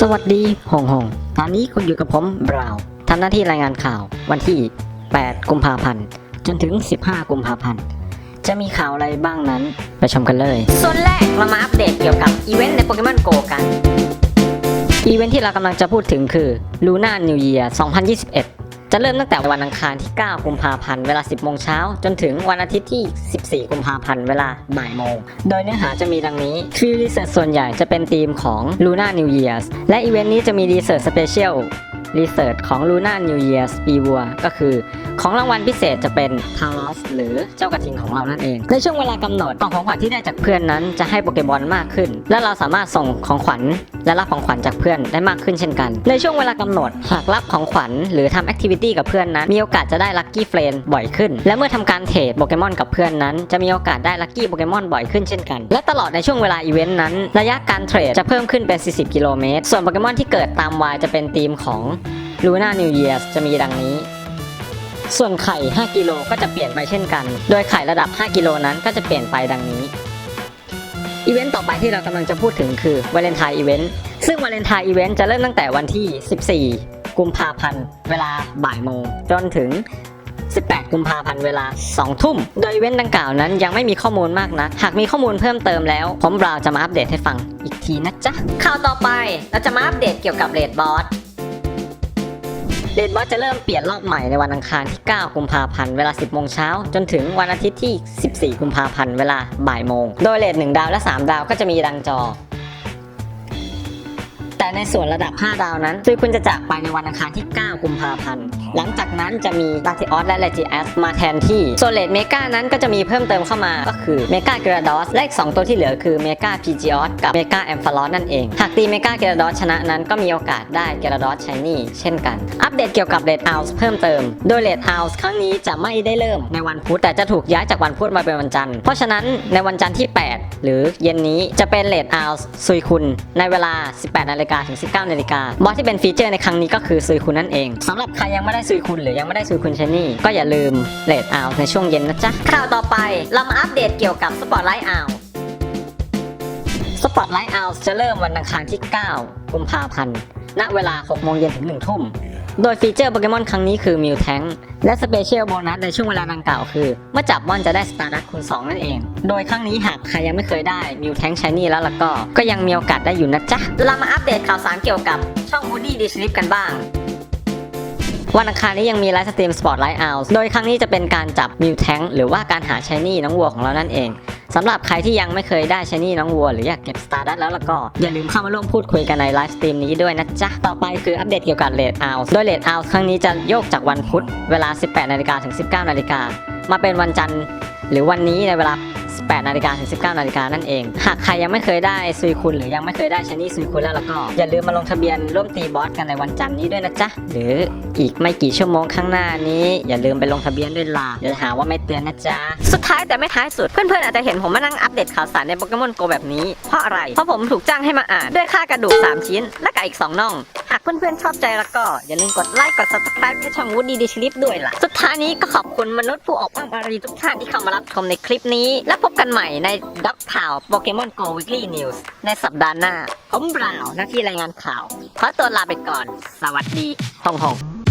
สวัสดีหงหง ตอนนี้คุณอยู่กับผมบราวน์ทำหน้าที่รายงานข่าววันที่ 8 กุมภาพันธ์ จนถึง 15 กุมภาพันธ์ จะมีข่าวอะไรบ้างนั้นไปชมกันเลยส่วนแรกเรามาอัปเดตเกี่ยวกับอีเวนต์ในโปเกมอนโกกัน อีเวนต์ที่เรากำลังจะพูดถึงคือ Luna New Year 2021 จะเริ่มตั้งแต่วันอังคารที่ 9 กุมภาพันธ์เวลา 10 โมงเช้า จนถึงวันอาทิตย์ที่ 14 กุมภาพันธ์เวลาบ่ายโมง โดยเนื้อหาจะมีดังนี้ฟรีรีเสิร์ชส่วนใหญ่จะเป็นธีมของ Luna New Years และอีเวนต์นี้จะมีรีเสิร์ชสเปเชียลรีเสิร์ชของ Luna New Year's ปีวัวก็คือของรางวัลพิเศษจะเป็น t a l o s หรือเจ้ากระทิงของเรานั่นเอง ในช่วงเวลากำหนดกล่องของขวัญที่ได้จากเพื่อนนั้นจะให้โปเกมอนมากขึ้น และเราสามารถส่งของขวัญและรับของขวัญจากเพื่อนได้มากขึ้นเช่นกัน ในช่วงเวลากำหนดหากรับของขวัญหรือทำแอคทิวิตี้กับเพื่อนนั้น มีโอกาสจะได้ลัคกี้เฟรนบ่อยขึ้น และเมื่อทำการเทรดโปเกมอนกับเพื่อนนั้น จะมีโอกาสได้ลัคกี้โปเกมอนบ่อยขึ้นเช่นกัน และตลอดในช่วงเวลาอีเวนต์นั้น ระยะการเทรดจะเพิ่มขึ้นเป็น 40 กิโลเมตร ส่วนโปเกมอนที่เกิดตามวายจะเป็นธีมของ Luna New Year's จะมีดังนี้ ส่วนไข่ 5 กิโลก็จะเปลี่ยนไปเช่นกัน โดยไข่ระดับ 5 กิโลนั้นก็จะเปลี่ยนไปดังนี้ อีเวนต์ต่อไปที่เรากำลังจะพูดถึงคือวาเลนไทน์อีเวนต์ ซึ่งวาเลนไทน์อีเวนต์จะเริ่มตั้งแต่วันที่ 14 กุมภาพันธ์ เวลาบ่ายโมงจนถึง 18 กุมภาพันธ์เวลา 2 ทุ่ม โดยอีเวนต์ดังกล่าวนั้นยังไม่มีข้อมูลมากนะ หากมีข้อมูลเพิ่มเติมแล้ว ผมบราวน์จะมาอัปเดตให้ฟังอีกทีนะจ๊ะ ข่าวต่อไปเราจะมาอัปเดตเกี่ยวกับเรดบอส เดดบอสจะเริ่มเปลี่ยนรอบใหม่ในวันอังคารที่ 9 กุมภาพันธ์ เวลา 10 โมงเช้า จนถึงวันอาทิตย์ที่ 14 กุมภาพันธ์ เวลาบ่ายโมง โดยเรท1ดาวและ 3 ดาวก็จะมีดังจอ แต่ในส่วนระดับ 5 ดาวนั้นซึ่งคุณจะจากไปในวันอังคารที่ 9 กุมภาพันธ์ หลังจากนั้นจะมีลาติออสและเลจิแอสมาแทนที่ส่วนเลทเมกานั้นก็จะมีเพิ่มเติมเข้ามาก็คือเมกาเกราดอสและอีก 2 ตัวที่เหลือคือเมกาพีจิออสกับเมกาแอมฟาลอสนั่นเอง หากตีเมกาเกราดอสชนะนั้นก็มีโอกาสได้เกราดอสชายนี่เช่นกัน อัปเดตเกี่ยวกับเลดเอาส์เพิ่มเติม โดยเลดเอาส์ครั้งนี้จะไม่ได้เริ่มในวันพุธแต่จะถูกย้ายจากวันพุธมาเป็นวันจันทร์เพราะฉะนั้นในวันจันทร์ที่ 8 หรือเย็นนี้จะเป็นเลดเอาส์ซุยคุณในเวลา 18นาฬิกาถึง 19นาฬิกาบอสที่เป็นฟีเจอร์ในครั้งนี้ก็คือซุยคุณนั่นเองสำหรับใครยังไม่ได้ซุยคุณหรือยังไม่ได้ซุยคุณชนี่ก็อย่าลืมเลดเอาในช่วงเย็นนะจ๊ะข่าวต่อไปเรามาอัปเดตเกี่ยวกับสปอตไลท์เอาสปอตไลท์เอาจะเริ่มวันอังคารที่ 9 กุมภาพันธ์ ณเวลา 6 โมงเย็นถึง 1 ทุ่ม โดยฟีเจอร์โปเกมอนครั้งนี้คือมิวแทงและสเปเชียลโบนัสในช่วงเวลาดังกล่าวคือ เมื่อจับมอนจะได้สตาร์ดัคูณ 2 นั่นเอง โดยครั้งนี้หากใครยังไม่เคยได้มิวแทงชายนี่แล้วล่ะก็ ก็ยังมีโอกาสได้อยู่นะจ๊ะ เรามาอัปเดตข่าวสารเกี่ยวกับช่อง Woody d i s l i p กันบ้าง วันอังคารนี้ยังมีไลฟ์สตรีมสปอร์ตไลท์เอาโดยครั้งนี้จะเป็นการจับมิวแทงหรือว่าการหาชายนี่น้องวัวของเรานั่นเองสำหรับใครที่ยังไม่เคยได้ชนี่น้องวัวหรืออยากเก็บสตาร์ดัตแล้วล้วก็ อย่าลืมเข้ามาร่วมพูดคุยกันในไลฟ์สตรีมนี้ด้วยนะจ๊ะ ต่อไปคืออัปเดตเกี่ยวกับเลดเอาโดยเลดเอาครั้งนี้จะโยกจากวันพุธเวลา 18นาฬิกาถึง 19นาฬิกามาเป็นวันจันทร์หรือวันนี้ในเวลา 18นาฬิกาถึง 19นาฬิกานั่นเอง หากใครยังไม่เคยได้ซุยคุณหรือยังไม่เคยได้ชนี่ซุยคุณแล้วแล้วก็ อย่าลืมมาลงทะเบียนร่วมตีบอสกันในวันจันทร์นี้ด้วยนะจ๊ะ หรืออีกไม่กี่ชั่วโมงข้างหน้านี้ อย่าลืมไปลงทะเบียนด้วยล่ะอย่าหาว่าไม่เตือนนะจ๊ะ สุดท้ายแต่ไม่ท้ายสุดเพื่อนๆอาจจะเห็นผมมานั่งอัปเดตข่าวสารในโปเกมอนโกแบบนี้เพราะอะไร เพราะผมถูกจ้างให้มาอ่านด้วยค่ากระดูก 3 ชิ้น และกับอีก 2น่องหากเพื่อนๆชอบใจแล้วก็ อย่าลืมกดไลค์กด subscribe ให้ช่อง Woody d i s h l i p ด้วยล่ะ สุดท้ายนี้ก็ขอบคุณมนุษย์ผู้ออกแบบอารีทุกท่านที่เข้ามารับชมในคลิปนี้และ กันใหม่ในด็อกข่าวโปเกมอนโกวิกลี่นิวส์ในสัปดาห์หน้า ผมบราวน์หน้าที่รายงานข่าว ขอตัวลาไปก่อน สวัสดีฮ่องฮ่อง